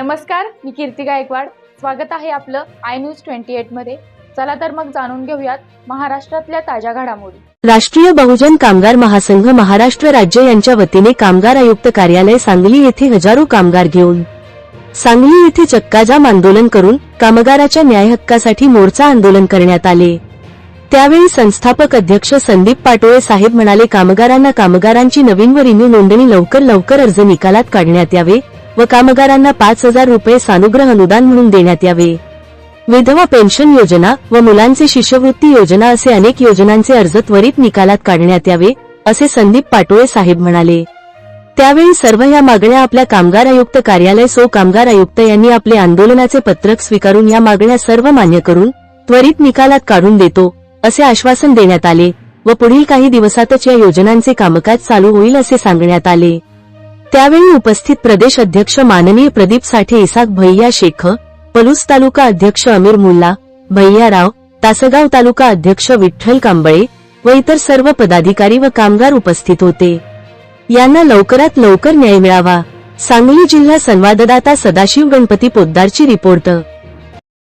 नमस्कार मी कीर्ती गायकवाड. स्वागत आहे आपलं आय न्यूज ट्वेंटी एटमध्ये. चला तर मग जाणून घेऊयात महाराष्ट्रातल्या ताज्या घडामोडी. राष्ट्रीय बहुजन कामगार महासंघ महाराष्ट्र राज्य यांच्या वतीने कामगार आयुक्त कार्यालय सांगली येथे हजारो कामगार घेऊन सांगली येथे चक्काजाम आंदोलन करून कामगाराच्या न्याय हक्कासाठी मोर्चा आंदोलन करण्यात आले. त्यावेळी संस्थापक अध्यक्ष संदीप पाटोळे साहेब म्हणाले कामगारांना कामगारांची नवीन व रिन्यू नोंदणी लवकर लवकर अर्ज निकालात काढण्यात यावे. व कामगारांना पाच हजार रुपये सानुग्रह अनुदान म्हणून देण्यात यावे. विधवा पेन्शन योजना व मुलांचे शिष्यवृत्ती योजना असे अनेक योजनांचे अर्ज त्वरित निकालात काढण्यात यावे असे संदीप पाटोळे साहेब म्हणाले. त्यावेळी सर्व या मागण्या आपल्या कामगार आयुक्त कार्यालय सो कामगार आयुक्त यांनी आपले आंदोलनाचे पत्रक स्वीकारून या मागण्या सर्व मान्य करून त्वरित निकालात काढून देतो असे आश्वासन देण्यात आले व पुढील काही दिवसातच या योजनांचे कामकाज चालू होईल असे सांगण्यात आले. त्यावेळी उपस्थित प्रदेश अध्यक्ष माननीय प्रदीप साठे इसाक भैया शेख पलूस तालुका अध्यक्ष अमीर मुल्ला भैयाराव तासगाव तालुका अध्यक्ष विठ्ठल कांबळे व इतर सर्व पदाधिकारी व कामगार उपस्थित होते. यांना लवकरात लवकर न्याय मिळावा. सांगली जिल्हा संवाददाता सदाशिव गणपती पोद्दारची रिपोर्ट